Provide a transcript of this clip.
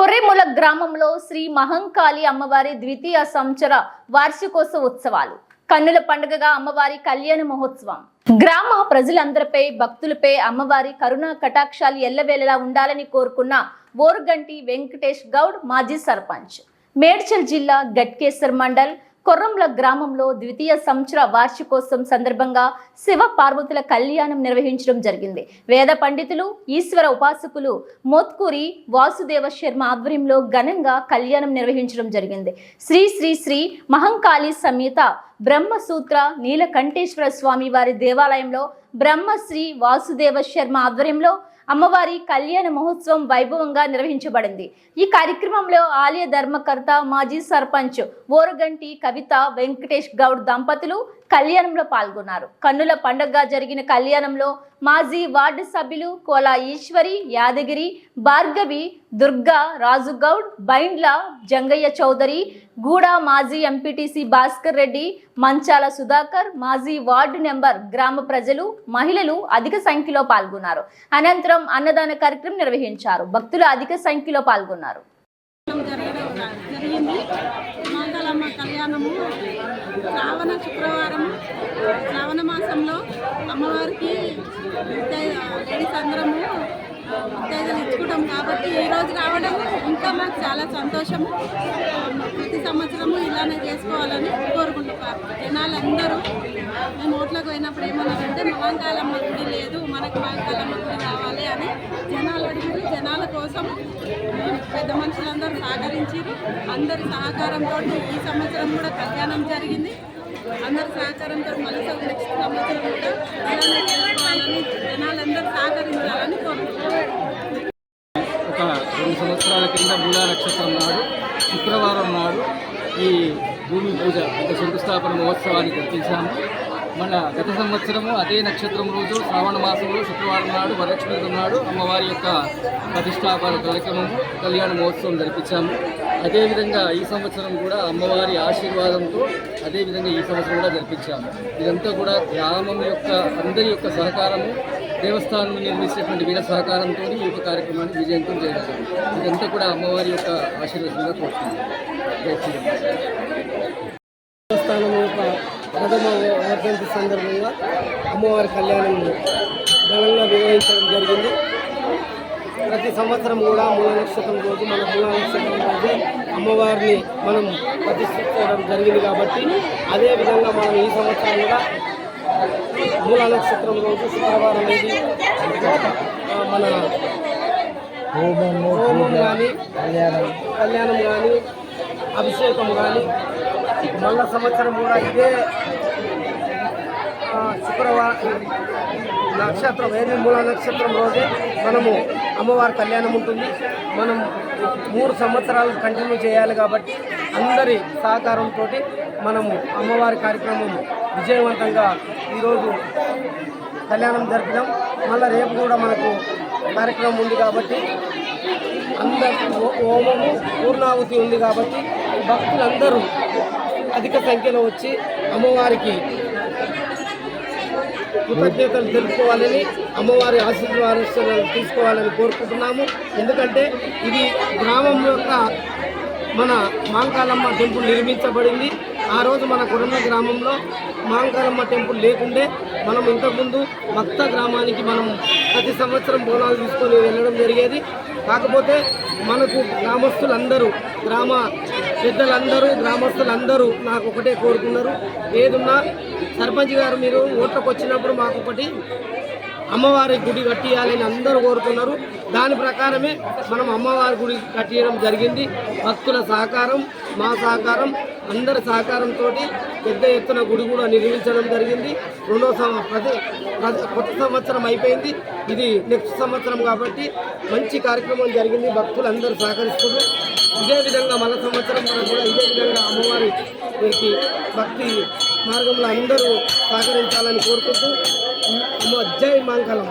కొర్రెముల గ్రామంలో శ్రీ మహంకాళి అమ్మవారి ద్వితీయ సంవత్సర వార్షికోత్సవ ఉత్సవాలు. కన్నుల పండుగగా అమ్మవారి కళ్యాణ మహోత్సవం. గ్రామ ప్రజలందరిపై భక్తులపై అమ్మవారి కరుణా కటాక్షాలు ఎల్లవేళలా ఉండాలని కోరుకున్న ఓరుగంటి వెంకటేష్ గౌడ్ మాజీ సర్పంచ్. మేడ్చల్ జిల్లా గట్కేశ్వర్ మండల్ కొర్రంల గ్రామంలో ద్వితీయ సంవత్సర వార్షికోత్సవం సందర్భంగా శివ పార్వతుల కళ్యాణం నిర్వహించడం జరిగింది. వేద పండితులు ఈశ్వర ఉపాసకులు మోత్కూరి వాసుదేవ శర్మ ఆధ్వర్యంలో ఘనంగా కళ్యాణం నిర్వహించడం జరిగింది. శ్రీ శ్రీ శ్రీ మహంకాళి సమేత బ్రహ్మసూత్ర నీలకంఠేశ్వర స్వామి వారి దేవాలయంలో బ్రహ్మశ్రీ వాసుదేవ శర్మ ఆధ్వర్యంలో అమ్మవారి కళ్యాణ మహోత్సవం వైభవంగా నిర్వహించబడింది. ఈ కార్యక్రమంలో ఆలయ ధర్మకర్త మాజీ సర్పంచ్ ఓరగంటి కవిత వెంకటేష్ గౌడ్ దంపతులు కళ్యాణంలో పాల్గొన్నారు. కన్నుల పండుగగా జరిగిన కళ్యాణంలో మాజీ వార్డు సభ్యులు కోలా ఈశ్వరి యాదగిరి భార్గవి దుర్గా రాజుగౌడ్ బైండ్ల జంగయ్య చౌదరి గూడ మాజీ ఎంపీటీసీ భాస్కర్ రెడ్డి మంచాల సుధాకర్ మాజీ వార్డు నెంబర్ గ్రామ ప్రజలు మహిళలు అధిక సంఖ్యలో పాల్గొన్నారు. అనంతరం అన్నదాన కార్యక్రమం నిర్వహించారు. భక్తులు అధిక సంఖ్యలో పాల్గొన్నారు. జరిగింది. మంగళమ్మ కళ్యాణము శ్రావణ శుక్రవారం శ్రావణ మాసంలో అమ్మవారికి లేడీస్ అందరము ముత్తైదులు ఇచ్చుకుంటాం కాబట్టి ఈ రోజు రావడం ఇంకా మాకు చాలా సంతోషము. ప్రతి సంవత్సరము ఇలానే చేసుకోవాలని కోరుకుంటున్నారు జనాలందరూ మేము ఓట్లకు పోయినప్పుడు ఏమన్నారంటే మహాంకాలమ్మ గుడి లేదు మనకు మహాంకాలమ్మ గుడి కావాలి అని జనాలు అడిగారు జనాల కోసం పెద్ద మనుషులందరూ సహకరించారు అందరి సహకారంతో ఈ సంవత్సరం కూడా కళ్యాణం జరిగింది. అందరి సహకారంతో మళ్ళీ నెక్స్ట్ సంవత్సరం కూడా ఇలానే చేసుకోవాలని జనాలందరూ సహకరించాలని కోరుకుంటున్నాను ఒక రెండు సంవత్సరాల కింద మూలా నక్షత్రం నాడు శుక్రవారం నాడు ఈ భూమి పూజ అంటే శంకుస్థాపన మహోత్సవాన్ని జరిపించాము. మన గత సంవత్సరము అదే నక్షత్రం రోజు శ్రావణ మాసంలో శుక్రవారం నాడు వరలక్ష్మి నాడు అమ్మవారి యొక్క ప్రతిష్టాపన కార్యక్రమము కళ్యాణ మహోత్సవం జరిపించాము. అదేవిధంగా ఈ సంవత్సరం కూడా అమ్మవారి ఆశీర్వాదంతో అదేవిధంగా ఈ సంవత్సరం కూడా జరిపించాము. ఇదంతా కూడా గ్రామం యొక్క అందరి యొక్క సహకారము దేవస్థానం నిర్మించినటువంటి వీళ్ళ సహకారంతో ఈ యొక్క కార్యక్రమాన్ని విజయంతం చేయగలిగాం ఇదంతా కూడా అమ్మవారి యొక్క ఆశీర్వాదంగా కోరుతున్నాం దేవస్థానం యొక్క ప్రథమ వర్ధంతి సందర్భంగా అమ్మవారి కళ్యాణం ఘనంగా నిర్వహించడం జరిగింది. ప్రతి సంవత్సరం కూడా మూల నక్షత్రం రోజు మన మూల నక్షత్రం రోజు అమ్మవారిని మనం ప్రతిష్ఠించడం జరిగింది కాబట్టి అదేవిధంగా మనం ఈ సంవత్సరం కూడా మూల నక్షత్రం రోజు శుక్రవారం అనేది మన హోమం కానీ కళ్యాణం కానీ అభిషేకం కానీ మళ్ళా సంవత్సరం కూడా ఇదే శుక్రవారం నక్షత్రం ఏది? మూల నక్షత్రం రోజే మనము అమ్మవారి కళ్యాణం ఉంటుంది. మనం మూడు సంవత్సరాలు కంటిన్యూ చేయాలి కాబట్టి అందరి సహకారంతో మనము అమ్మవారి కార్యక్రమం విజయవంతంగా ఈరోజు కళ్యాణం జరిపినాం మళ్ళీ రేపు కూడా మనకు కార్యక్రమం ఉంది కాబట్టి అందరు హోమము పూర్ణాహుతి ఉంది కాబట్టి భక్తులందరూ అధిక సంఖ్యలో వచ్చి అమ్మవారికి కృతజ్ఞతలు తెలుపుకోవాలని అమ్మవారి ఆశీర్వాదాలు తీసుకోవాలని కోరుకుంటున్నాము. ఎందుకంటే ఇది గ్రామం యొక్క మన మాంకాలమ్మ టెంపుల్ నిర్మించబడింది. ఆ రోజు మన కొరంగ గ్రామంలో మాంకాలమ్మ టెంపుల్ లేకుండే మనం ఇంతకుముందు భక్త గ్రామానికి మనం ప్రతి సంవత్సరం బోనాలు తీసుకొని వెళ్ళడం జరిగేది. కాకపోతే మనకు గ్రామస్తులందరూ గ్రామ పెద్దలందరూ గ్రామస్తులందరూ నాకు ఒకటే కోరుకున్నారు ఏదున్నా సర్పంచ్ గారు మీరు ఓట్లకు వచ్చినప్పుడు మాకు ఒకటి అమ్మవారి గుడి కట్టియాలని అందరూ కోరుతున్నారు. దాని ప్రకారమే మనం అమ్మవారి గుడి కట్టియడం జరిగింది. భక్తుల సహకారం మా సహకారం అందరి సహకారంతో పెద్ద ఎత్తున గుడి కూడా నిర్మించడం జరిగింది. రెండో ప్రతి ప్రతి- కొత్త సంవత్సరం అయిపోయింది. ఇది నెక్స్ట్ సంవత్సరం కాబట్టి మంచి కార్యక్రమం జరిగింది. భక్తులు అందరూ సహకరిస్తున్నారు. ఇదే విధంగా మన సంవత్సరం మనం కూడా ఇదే విధంగా అమ్మవారికి భక్తి మార్గంలో అందరూ సహకరించాలని కోరుకుంటూ મજ્જાઈ માંગલમ.